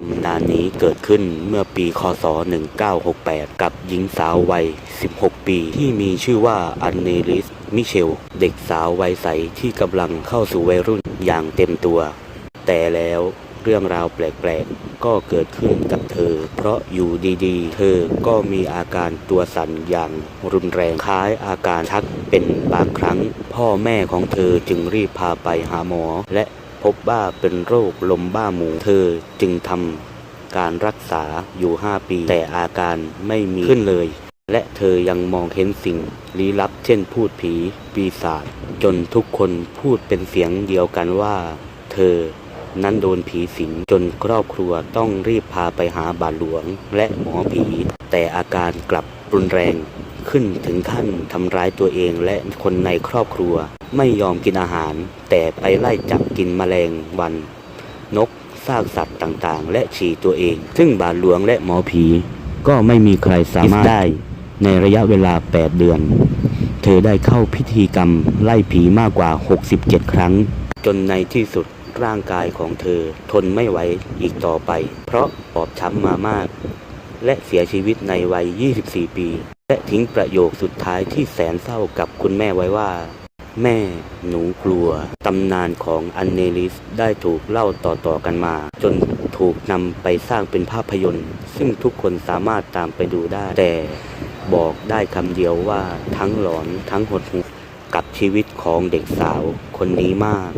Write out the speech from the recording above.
ตำนานนี้เกิดขึ้นเมื่อปี คศ 1968 กับหญิงสาววัย 16 ปี ที่มีชื่อว่าอันเนลิส มิเชล เด็กสาววัยใสที่กำลังเข้าสู่วัยรุ่นอย่างเต็มตัว แต่แล้วเรื่องราวแปลกๆ ก็เกิดขึ้นกับเธอ เพราะอยู่ดีๆ เธอก็มีอาการตัวสั่นอย่างรุนแรงคล้ายอาการชักเป็นบางครั้ง พ่อแม่ของเธอจึงรีบพาไปหาหมอและ พบว่าเป็นโรคลมบ้าหมู เธอจึงทำการรักษาอยู่ 5 ปี แต่อาการไม่มีขึ้นเลย และเธอยังมองเห็นสิ่งลี้ลับ เช่นพูดผี ปีศาจจนทุกคนพูดเป็นเสียงเดียวกันว่า เธอนั้นโดนผีสิงจนครอบครัวต้องรีบพาไปหาบาทหลวงและหมอผี แต่อาการกลับรุนแรงขึ้นถึงขั้นทำร้ายตัวเองและคนในครอบครัว ไม่ยอมกินอาหาร แต่ไปไล่จับกินแมลงวัน นกซากสัตว์ต่างๆ และฉี่ตัวเอง ซึ่งบาทหลวงและหมอผี ก็ไม่มีใครสามารถได้ในระยะเวลา 8 เดือน เธอได้เข้าพิธีกรรมไล่ผีมากกว่า 67 ครั้ง จนในที่สุดร่างกายของเธอทนไม่ไหวอีกต่อไป เพราะบอบช้ำมามาก และเสียชีวิตในวัย 24 ปี และทิ้งประโยคสุดท้ายที่แสนเศร้ากับคุณแม่ไว้ว่า แม่หนูกลัว ตำนานของอันเนลิสได้ถูกเล่าต่อๆกันมา จนถูกนำไปสร้างเป็นภาพยนตร์ ซึ่งทุกคนสามารถตามไปดูได้ แต่บอกได้คำเดียวว่าทั้งหลอนทั้งหดหู่กับชีวิตของเด็กสาวคนนี้มาก